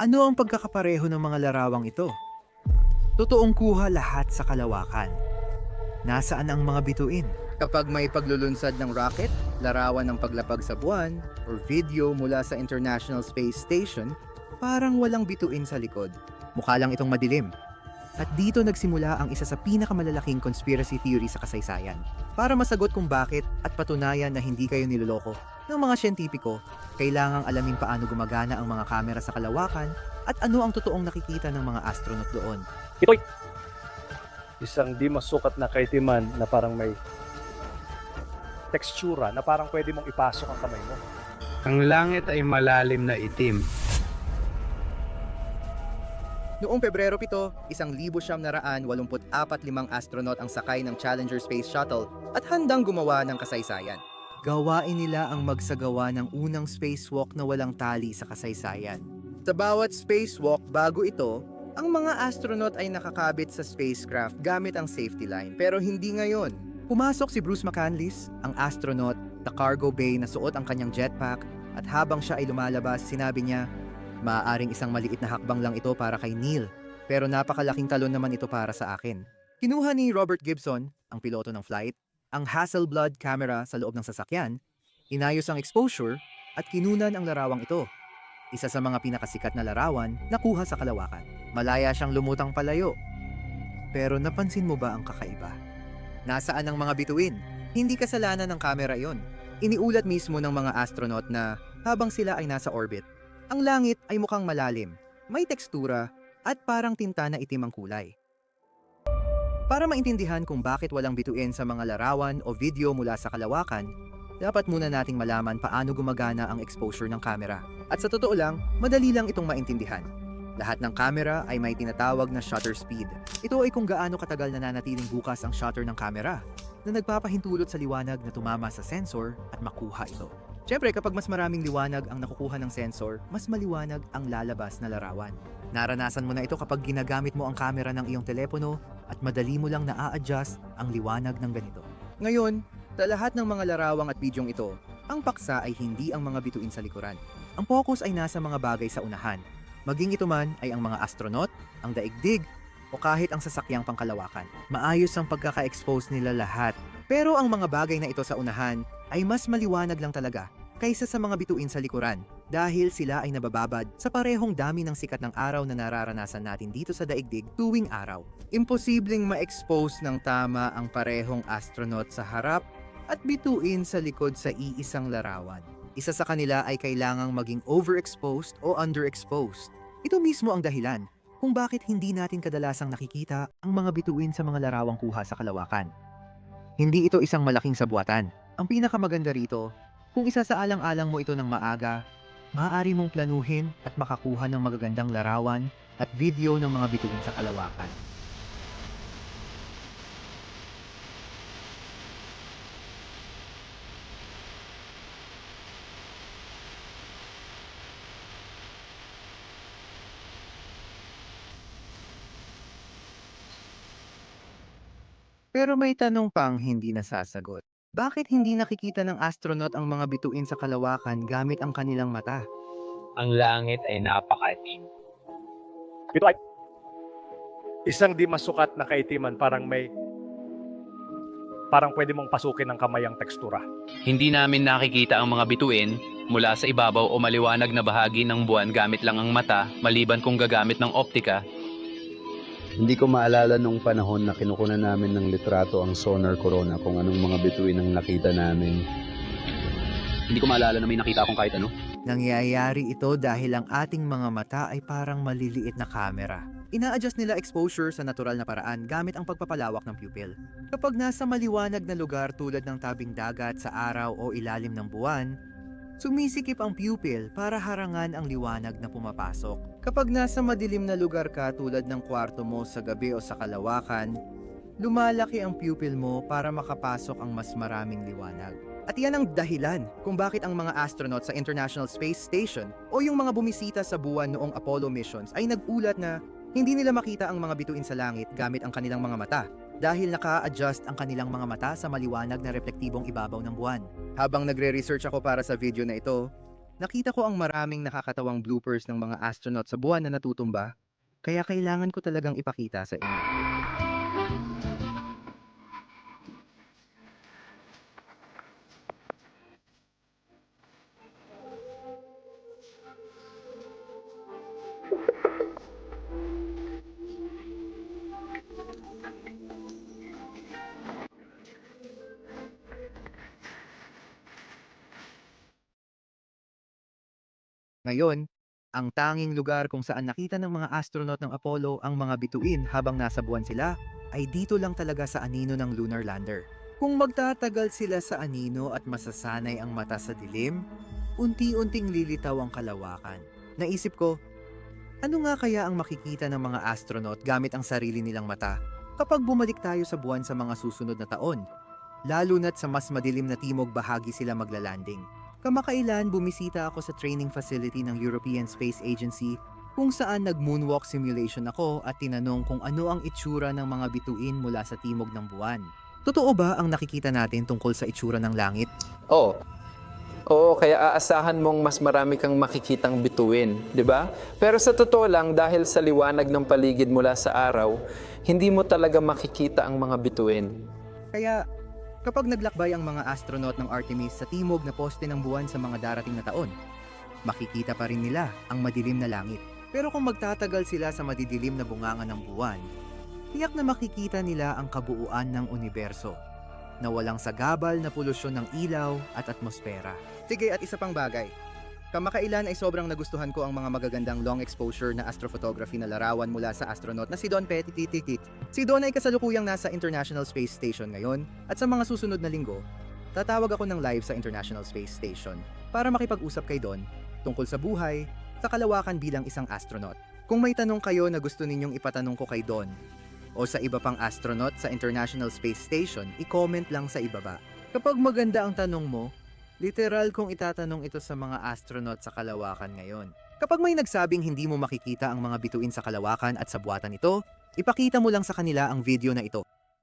Ano ang pagkakapareho ng mga larawang ito? Totoong kuha lahat sa kalawakan. Nasaan ang mga bituin? Kapag may paglulunsad ng rocket, larawan ng paglapag sa buwan, or video mula sa International Space Station, parang walang bituin sa likod. Mukha lang itong madilim. At dito nagsimula ang isa sa pinakamalalaking conspiracy theory sa kasaysayan. Para masagot kung bakit at patunayan na hindi kayo niloloko ng mga siyentipiko, kailangang alamin paano gumagana ang mga kamera sa kalawakan at ano ang totoong nakikita ng mga astronaut doon. isang di masukat na kaitiman na parang may tekstura na parang pwede mong ipasok ang kamay mo. Ang langit ay malalim na itim. Noong Pebrero 7, 1984 limang astronaut ang sakay ng Challenger Space Shuttle at handang gumawa ng kasaysayan. Gawain nila ang magsagawa ng unang spacewalk na walang tali sa kasaysayan. Sa bawat spacewalk bago ito, ang mga astronaut ay nakakabit sa spacecraft gamit ang safety line. Pero hindi ngayon. Pumasok si Bruce McCandless, ang astronaut, sa cargo bay na suot ang kanyang jetpack at habang siya ay lumalabas, sinabi niya, Maaaring isang maliit na hakbang lang ito para kay Neil, pero napakalaking talon naman ito para sa akin. Kinuha ni Robert Gibson, ang piloto ng flight, ang Hasselblad camera sa loob ng sasakyan, inayos ang exposure, at kinunan ang larawang ito. Isa sa mga pinakasikat na larawan na kuha sa kalawakan. Malaya siyang lumutang palayo. Pero napansin mo ba ang kakaiba? Nasaan ang mga bituin? Hindi kasalanan ng camera yon. Iniulat mismo ng mga astronaut na habang sila ay nasa orbit, ang langit ay mukhang malalim, may tekstura, at parang tinta na itim ang kulay. Para maintindihan kung bakit walang bituin sa mga larawan o video mula sa kalawakan, dapat muna nating malaman paano gumagana ang exposure ng camera. At sa totoo lang, madali lang itong maintindihan. Lahat ng camera ay may tinatawag na shutter speed. Ito ay kung gaano katagal nananatiling bukas ang shutter ng camera na nagpapahintulot sa liwanag na tumama sa sensor at makuha ito. Siyempre, kapag mas maraming liwanag ang nakukuha ng sensor, mas maliwanag ang lalabas na larawan. Naranasan mo na ito kapag ginagamit mo ang camera ng iyong telepono at madali mo lang na-adjust ang liwanag ng ganito. Ngayon, sa lahat ng mga larawang at bidyong ito, ang paksa ay hindi ang mga bituin sa likuran. Ang focus ay nasa mga bagay sa unahan. Maging ito man ay ang mga astronaut, ang daigdig, o kahit ang sasakyang pangkalawakan. Maayos ang pagkaka-expose nila lahat. Pero ang mga bagay na ito sa unahan ay mas maliwanag lang talaga kaysa sa mga bituin sa likuran dahil sila ay nabababad sa parehong dami ng sikat ng araw na nararanasan natin dito sa daigdig tuwing araw. Imposibleng ma-expose ng tama ang parehong astronaut sa harap at bituin sa likod sa iisang larawan. Isa sa kanila ay kailangang maging overexposed o underexposed. Ito mismo ang dahilan kung bakit hindi natin kadalasang nakikita ang mga bituin sa mga larawang kuha sa kalawakan. Hindi ito isang malaking sabuatan. Ang pinakamaganda rito, kung isa sa alang-alang mo ito ng maaga, maaari mong planuhin at makakuha ng magagandang larawan at video ng mga bituin sa kalawakan. Pero may tanong pang hindi nasasagot. Bakit hindi nakikita ng astronaut ang mga bituin sa kalawakan gamit ang kanilang mata? Ang langit ay napakaitim. Ito ay isang di masukat na kaitiman parang may parang pwede mong pasukin ng kamay ang tekstura. Hindi namin nakikita ang mga bituin mula sa ibabaw o maliwanag na bahagi ng buwan gamit lang ang mata maliban kung gagamit ng optika. Hindi ko maalala nung panahon na kinukunan namin ng litrato ang sonar corona kung anong mga bituin ang nakita namin. Hindi ko maalala na may nakita akong kahit ano. Nangyayari ito dahil ang ating mga mata ay parang maliliit na kamera. Ina-adjust nila exposure sa natural na paraan gamit ang pagpapalawak ng pupil. Kapag nasa maliwanag na lugar tulad ng tabing dagat sa araw o ilalim ng buwan, sumisikip ang pupil para harangan ang liwanag na pumapasok. Kapag nasa madilim na lugar ka tulad ng kwarto mo sa gabi o sa kalawakan, lumalaki ang pupil mo para makapasok ang mas maraming liwanag. At yan ang dahilan kung bakit ang mga astronaut sa International Space Station o yung mga bumisita sa buwan noong Apollo missions ay nag-ulat na hindi nila makita ang mga bituin sa langit gamit ang kanilang mga mata dahil naka-adjust ang kanilang mga mata sa maliwanag na reflektibong ibabaw ng buwan. Habang nagre-research ako para sa video na ito, Nakita ko ang maraming nakakatawang bloopers ng mga astronaut sa buwan na natutumba, kaya kailangan ko talagang ipakita sa inyo. Ngayon, ang tanging lugar kung saan nakita ng mga astronaut ng Apollo ang mga bituin habang nasa buwan sila ay dito lang talaga sa anino ng lunar lander. Kung magtatagal sila sa anino at masasanay ang mata sa dilim, unti-unting lilitaw ang kalawakan. Naisip ko, ano nga kaya ang makikita ng mga astronaut gamit ang sarili nilang mata kapag bumalik tayo sa buwan sa mga susunod na taon? Lalo na't sa mas madilim na timog bahagi sila maglalanding. Kamakailan bumisita ako sa training facility ng European Space Agency kung saan nag-moonwalk simulation ako at tinanong kung ano ang itsura ng mga bituin mula sa timog ng buwan. Totoo ba ang nakikita natin tungkol sa itsura ng langit? Oo. Oo, kaya aasahan mong mas marami kang makikitang bituin, di ba? Pero sa totoo lang, dahil sa liwanag ng paligid mula sa araw, hindi mo talaga makikita ang mga bituin. Kaya kapag naglakbay ang mga astronaut ng Artemis sa timog na poste ng buwan sa mga darating na taon, makikita pa rin nila ang madilim na langit. Pero kung magtatagal sila sa madidilim na bunganga ng buwan, tiyak na makikita nila ang kabuuan ng universo na walang sagabal na polusyon ng ilaw at atmosfera. Sige, at isa pang bagay. Kamakailan ay sobrang nagustuhan ko ang mga magagandang long exposure na astrophotography na larawan mula sa astronaut na si Don Pettit. Si Don ay kasalukuyang nasa International Space Station ngayon at sa mga susunod na linggo, tatawag ako ng live sa International Space Station para makipag-usap kay Don tungkol sa buhay, sa kalawakan bilang isang astronaut. Kung may tanong kayo na gusto ninyong ipatanong ko kay Don o sa iba pang astronaut sa International Space Station, i-comment lang sa ibaba. Kapag maganda ang tanong mo, literal kong itatanong ito sa mga astronaut sa kalawakan ngayon. Kapag may nagsabing hindi mo makikita ang mga bituin sa kalawakan at sa buwatan ito, ipakita mo lang sa kanila ang video na ito